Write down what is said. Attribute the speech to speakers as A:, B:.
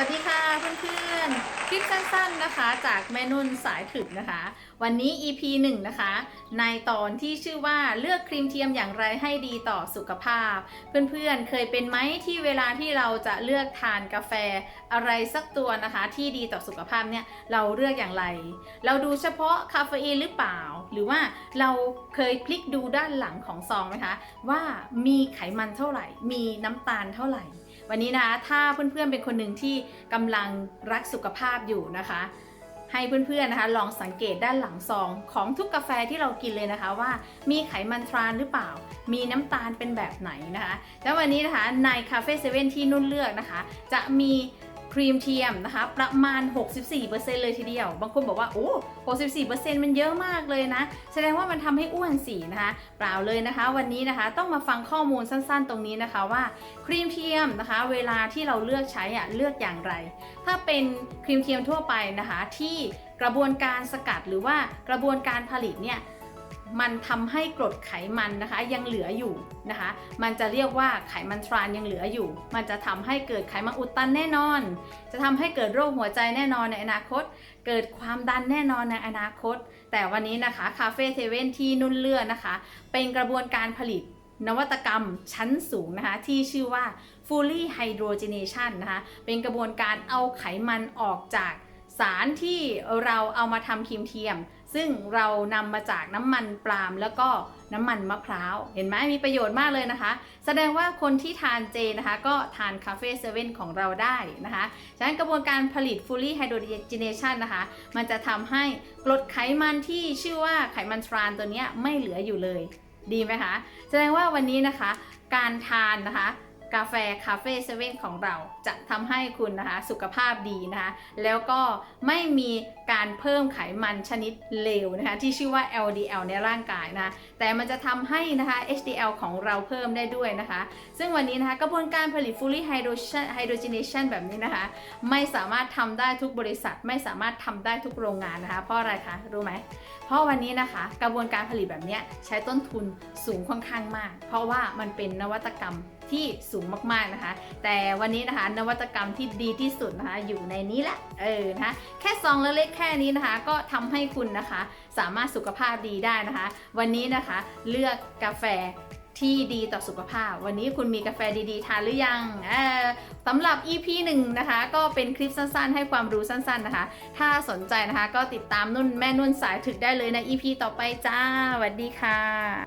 A: วัสดีค่ะเพื่อนๆ คลิปสั้นๆนะคะ จากแม่นุ่นสายถึกนะคะ วันนี้ EP 1 นะคะ ในตอนที่ชื่อว่าเลือกครีมเทียมอย่างไรให้ดีต่อสุขภาพ เพื่อนๆ เคยเป็นไหมที่เวลาที่เราจะเลือกทานกาแฟอะไรสักตัวนะคะ ที่ดีต่อสุขภาพเนี่ยเราเลือกอย่างไร เราดูเฉพาะคาเฟอีนหรือเปล่า หรือว่าเราเคยพลิกดูด้านหลังของซองไหมคะว่ามีไขมันเท่าไหร่ มีน้ำตาลเท่าไหร่ วันนี้นะคะถ้าเพื่อนๆเป็นคนหนึ่งที่กำลังรักสุขภาพอยู่นะคะ ให้เพื่อนๆนะคะ ลองสังเกตด้านหลังซองของทุกกาแฟที่เรากินเลยนะคะว่ามีไขมันทรานหรือเปล่า มีน้ำตาลเป็นแบบไหนนะคะ แล้ววันนี้นะคะในคาเฟ่เซเว่นที่นุ่นเลือกนะคะ จะมี ครีมเทียมนะคะ ประมาณ 64%เลยทีเดียว บางคนบอกว่า โอ้ 64%มันเยอะมากเลยนะ แสดงว่ามันทำให้อ้วนสีนะคะ เปล่าเลยนะคะ วันนี้นะคะต้องมาฟังข้อมูลสั้นๆ ตรงนี้นะคะว่าครีมเทียมนะคะ เวลาที่เราเลือกใช้อะเลือกอย่างไร ถ้าเป็นครีมเทียมทั่วไปนะคะที่กระบวนการสกัดหรือว่ากระบวนการผลิตเนี่ย มันทำให้กรดไขมันนะคะยังเหลืออยู่นะคะ มันจะเรียกว่าไขมันทรานยังเหลืออยู่ มันจะทำให้เกิดไขมันอุดตันแน่นอน จะทำให้เกิดโรคหัวใจแน่นอนในอนาคต เกิดความดันแน่นอนในอนาคต แต่วันนี้นะคะคาเฟ่เซเว่นที่นุ่นเลือนะคะ เป็นกระบวนการผลิตนวัตกรรมชั้นสูงนะคะ ที่ชื่อว่า fully hydrogenation นะคะ เป็นกระบวนการเอาไขมันออกจากสารที่เราเอามาทำครีมเทียม ซึ่งเรานำมาจากน้ำมันปาล์มแล้วก็น้ำมันมะพร้าว เห็นไหมมีประโยชน์มากเลยนะคะ แสดงว่าคนที่ทานเจนะคะ ก็ทานคาเฟ่เซเว่นของเราได้นะคะ ฉะนั้นกระบวนการผลิต fully hydrogenation นะคะ มันจะทำให้กรดไขมันที่ชื่อว่าไขมันทรานตัวนี้ไม่เหลืออยู่เลย ดีไหมคะ แสดงว่าวันนี้นะคะ การทานนะคะ กาแฟคาเฟ่เซเว่นของเราจะทำให้คุณนะคะสุขภาพดีนะคะแล้วก็ไม่มีการเพิ่มไขมันชนิดเลวนะคะที่ชื่อว่า LDL ในร่างกายนะะแต่มันจะทำให้นะคะ HDL ของเราเพิ่มได้ด้วยนะคะ ซึ่งวันนี้นะคะกระบวนการผลิต fully hydrogenation แบบนี้นะคะ ไม่สามารถทำได้ทุกบริษัท ไม่สามารถทำได้ทุกโรงงานนะคะ เพราะอะไรคะ รู้ไหม เพราะวันนี้นะคะกระบวนการผลิตแบบนี้ใช้ต้นทุนสูงค่อนข้างมาก เพราะว่ามันเป็นนวัตกรรมที่สูงมากๆนะคะ แต่วันนี้นะคะนวัตกรรมที่ดีที่สุดนะคะอยู่ในนี้แหละเออนะคะแค่ซองเล็กๆแค่นี้นะคะ ก็ทำให้คุณนะคะ สามารถสุขภาพดีได้นะคะ วันนี้นะคะเลือกกาแฟที่ดีต่อสุขภาพ วันนี้คุณมีกาแฟดีๆ ทานหรือยังสำหรับ EP 1 นะคะ ก็เป็นคลิปสั้นๆ ให้ความรู้สั้นๆนะคะ ถ้าสนใจนะคะ ก็ติดตามนุ่นแม่นุ่นสายถึกได้เลยใน EP ต่อไปจ้าสวัสดีค่ะ